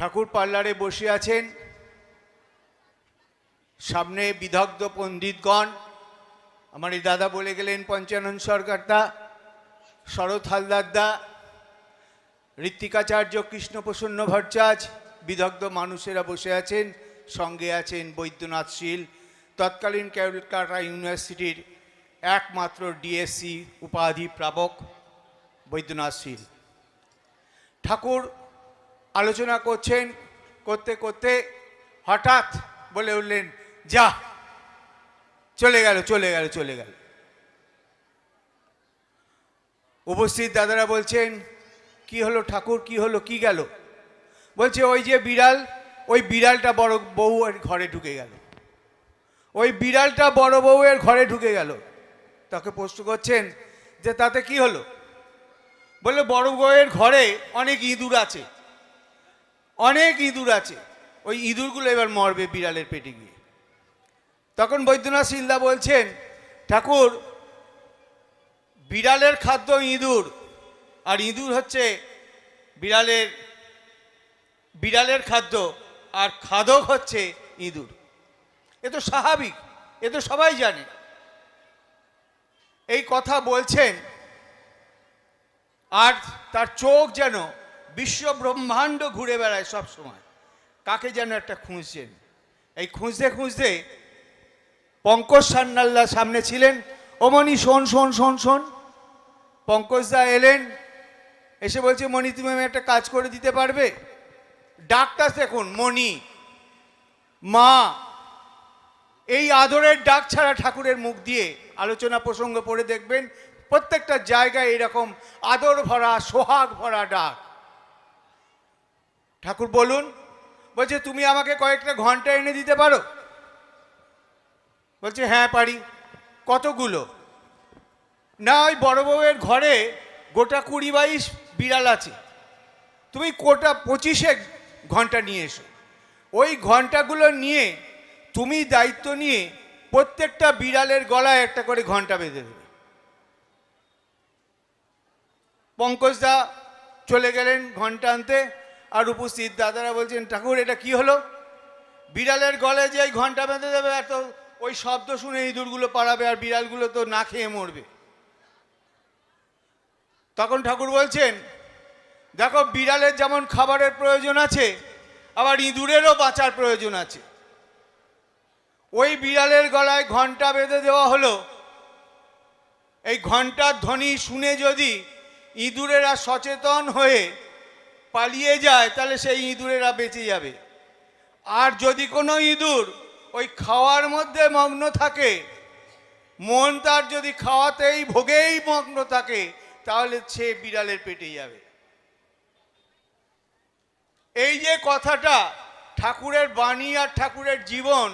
ঠাকুর পার্লারে বসে আছেন। সামনে বিদগ্ধ পণ্ডিতগণ। আমার এই দাদা বলে গেলেন, পঞ্চানন সরকার দা শরৎ হালদার দা ঋত্বিকাচার্য কৃষ্ণপ্রসন্ন ভট্টাচ বিদগ্ধ মানুষেরা বসে আছেন, সঙ্গে আছেন বৈদ্যনাথ শীল, তৎকালীন ক্যালকাটা ইউনিভার্সিটির একমাত্র ডিএসসি উপাধি প্রাপক বৈদ্যনাথ শীল। ঠাকুর আলোচনা করছেন, করতে করতে হঠাৎ বলে উঠলেন, যা, চলে গেল চলে গেল চলে গেল। উপস্থিত দাদারা বলছেন, কি হলো ঠাকুর, কি হলো, কি গেল? বলছে, ওই যে বিড়াল, ওই বিড়ালটা বড় বউয়ের ঘরে ঢুকে গেল। ওই বিড়ালটা বড় বউয়ের ঘরে ঢুকে গেল। তাকে প্রশ্ন করছেন, যে তাতে কি হলো? বলল, বড় বউয়ের ঘরে অনেক ইঁদুর আছে। অনেক ইঁদুর আছে। ওই ইঁদুরগুলো এবার মরবে বিড়ালের পেটে গিয়ে। তখন বৈদ্যনাথ সিলদা বলছেন, ঠাকুর, বিড়ালের খাদ্য ইঁদুর, আর ইঁদুর হচ্ছে বিড়ালের বিড়ালের খাদ্য, আর খাদক হচ্ছে ইঁদুর। এ তো স্বাভাবিক, এ তো সবাই জানে। এই কথা বলছেন, আর তার চোখ যেন বিশ্ব ব্রহ্মাণ্ড ঘুরে বেড়ায় সব সময়। কাকে যেন একটা খুঁজছেন। এই খুঁজতে খুঁজতে পঙ্কজ সান্যাল্লা সামনে ছিলেন। ওমনি শোন শোন শোন শোন। পঙ্কজদা এলেন। এসে বলছে, মণি, তুমি আমি একটা কাজ করে দিতে পারবে? ডাকটা দেখুন, মণি, মা, এই আদরের ডাক ছাড়া ঠাকুরের মুখ দিয়ে আলোচনা প্রসঙ্গ পড়ে দেখবেন। প্রত্যেকটা জায়গায় এরকম আদর ভরা, সোহাগ ভরা ডাক। ঠাকুর বলুন, বলছে, তুমি আমাকে কয়েকটা ঘণ্টা এনে দিতে পারো? বলছে হ্যাঁ পারি। কতগুলো? না, ওই বড় বউয়ের ঘরে গোটা কুড়ি বাইশ বিড়াল আছে। তুমি কোটা পঁচিশে ঘণ্টা নিয়ে এসো। ওই ঘন্টাগুলো নিয়ে তুমি দায়িত্ব নিয়ে প্রত্যেকটা বিড়ালের গলায় একটা করে ঘণ্টা বেঁধে দেবে। পঙ্কজদা চলে গেলেন ঘণ্টা আনতে। আর উপস্থিত দাদারা বলছেন, ঠাকুর, এটা কি হলো? বিড়ালের গলে যে এই ঘণ্টা বেঁধে দেবে, এত ওই শব্দ শুনে ইঁদুরগুলো পালাবে আর বিড়ালগুলো তো না খেয়ে মরবে। তখন ঠাকুর বলছেন, দেখো, বিড়ালের যেমন খাবারের প্রয়োজন আছে, আবার ইঁদুরেরও বাঁচার প্রয়োজন আছে। ওই বিড়ালের গলায় ঘণ্টা বেঁধে দেওয়া হলো। এই ঘণ্টার ধ্বনি শুনে যদি ইঁদুরেরা সচেতন হয়ে পালিয়ে যায়, তাহলে সেই ইঁদুরেরা বেঁচে যাবে। আর যদি কোনো ইঁদুর ওই খাওয়ার মধ্যে মগ্ন থাকে, মন তার যদি খাওয়াতেই ভোগেই মগ্ন থাকে, তাহলে সে বিড়ালের পেটে যাবে। এই যে কথাটা ঠাকুরের বাণী আর ঠাকুরের জীবন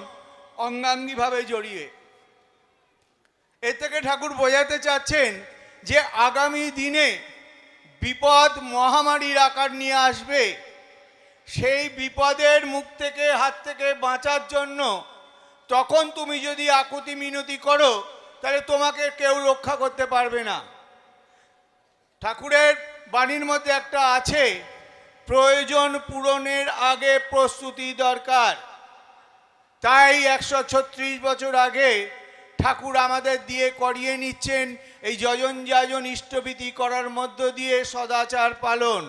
অঙ্গাঙ্গিভাবে জড়িয়ে, এ থেকে ঠাকুর বোঝাতে চাচ্ছেন যে আগামী দিনে বিপদ মহামারীর আকার নিয়ে আসবে। সেই বিপদের মুখ থেকে, হাত থেকে বাঁচার জন্য তখন তুমি যদি আকুতি মিনতি করো, তাহলে তোমাকে কেউ রক্ষা করতে পারবে না। ঠাকুরের বাণীর মধ্যে একটা আছে, প্রয়োজন পূরণের আগে প্রস্তুতি দরকার। তাই একশো ছত্রিশ বছর আগে ঠাকুর আমাদের দিয়ে করিয়ে নিচ্ছেন, এই যজন যাজন ইষ্টভীতি করার মধ্য দিয়ে সদাচার পালন।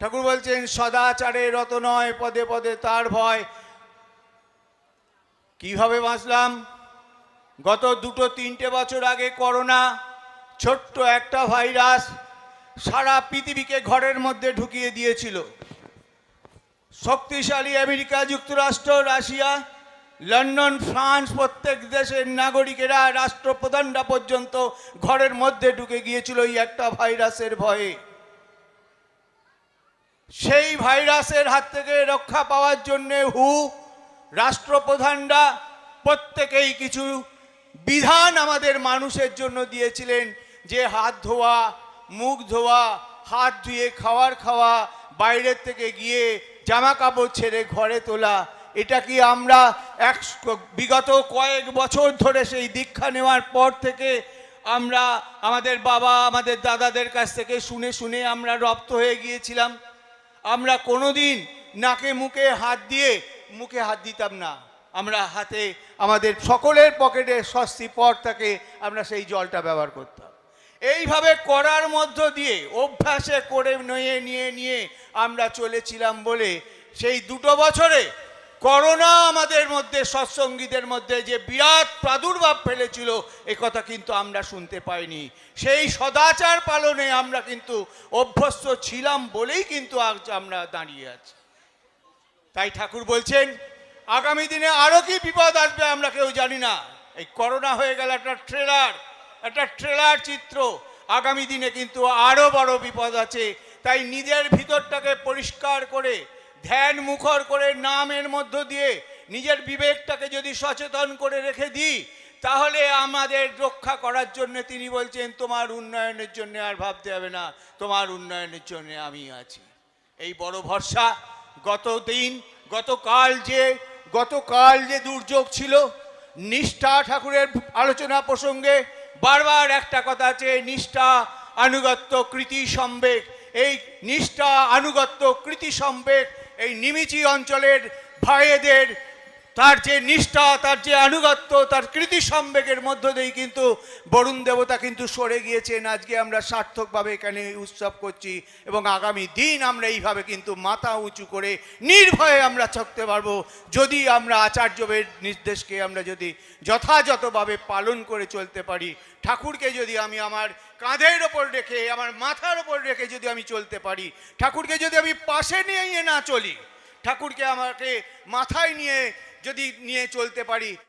ঠাকুর বলছেন, সদাচারে রত নয়, পদে পদে তার ভয়। কীভাবে বাঁচলাম? গত দুটো তিনটে বছর আগে করোনা, ছোট্ট একটা ভাইরাস সারা পৃথিবীকে ঘরের মধ্যে ঢুকিয়ে দিয়েছিল। শক্তিশালী আমেরিকা, যুক্তরাষ্ট্র, রাশিয়া লন্ডন, ফ্রান্স, প্রত্যেক দেশের নাগরিকেরা রাষ্ট্রপ্রধানরা পর্যন্ত ঘরের মধ্যে ঢুকে গিয়েছিল এই একটা ভাইরাসের ভয়ে। সেই ভাইরাসের হাত থেকে রক্ষা পাওয়ার জন্য হু, রাষ্ট্রপ্রধানরা প্রত্যেকেই কিছু বিধান আমাদের মানুষের জন্য দিয়েছিলেন, যে হাত ধোয়া, মুখ ধোয়া, হাত ধুয়ে খাওয়ার খাওয়া, বাইরের থেকে গিয়ে জামা কাপড় ছেড়ে ঘরে তোলা এটা কি আমরা এক বিগত কয়েক বছর ধরে সেই দীক্ষা নেওয়ার পর থেকে আমরা আমাদের বাবা, আমাদের দাদাদের কাছ থেকে শুনে শুনে আমরা রপ্ত হয়ে গিয়েছিলাম। আমরা কোনোদিন নাকে মুখে হাত দিয়ে মুখে হাত দিতাম না। আমরা হাতে আমাদের সকলের পকেটে স্বস্তি পর থাকে আমরা সেই জলটা ব্যবহার করতাম। এইভাবে করার মধ্য দিয়ে, অভ্যাসে করে নিয়ে নিয়ে নিয়ে আমরা চলেছিলাম বলে সেই দুটো বছরে করোনা আমাদের মধ্যে, সৎসঙ্গীদের মধ্যে যে বিরাট প্রাদুর্ভাব ফেলেছিল, এ কথা কিন্তু আমরা শুনতে পাইনি। সেই সদাচার পালনে আমরা কিন্তু অভ্যস্ত ছিলাম বলেই কিন্তু আজ আমরা দাঁড়িয়ে আছি। তাই ঠাকুর বলছেন, আগামী দিনে আরও কি বিপদ আসবে আমরা কেউ জানি না। এই করোনা হয়ে গেল একটা ট্রেলার একটা ট্রেলার চিত্র। আগামী দিনে কিন্তু আরও বড় বিপদ আছে। তাই নিজের ভিতরটাকে পরিষ্কার করে ধ্যান মুখর করে নামের মধ্য দিয়ে নিজের বিবেকটাকে যদি সচেতন করে রেখে দিই, তাহলে আমাদের রক্ষা করার জন্য তিনি বলছেন, তোমার উন্নয়নের জন্য আর ভাবতে হবে না, তোমার উন্নয়নের জন্য আমি আছি। এই বড় ভরসা, গত দিন, গতকাল যে গতকাল যে দুর্যোগ ছিল, নিষ্ঠা ঠাকুরের আলোচনা প্রসঙ্গে বারবার একটা কথা আছে, নিষ্ঠা আনুগত্য কৃতি সম্বেক। এই নিষ্ঠা আনুগত্য কৃতি সম্বেক এই নিমিচি অঞ্চলের ভাইয়েদের তার যে নিষ্ঠা, তার যে আনুগত্য, তার কৃতি সম্বেগের মধ্য দিয়েই কিন্তু বরুণ দেবতা কিন্তু সরে গিয়েছেন। আজকে আমরা সার্থকভাবে এখানে উৎসব করছি এবং আগামী দিন আমরা এইভাবে কিন্তু মাথা উঁচু করে নির্ভয়ে আমরা থাকতে পারব। যদি আমরা আচার্যের নির্দেশকে আমরা যদি যথাযথভাবে পালন করে চলতে পারি, ঠাকুরকে যদি আমি আমার কাঁধের ওপর রেখে, আমার মাথার ওপর রেখে যদি আমি চলতে পারি, ঠাকুরকে যদি আমি পাশে নিয়ে না চলি, ঠাকুরকে আমাকে মাথায় নিয়ে যদি নিয়ে চলতে পারি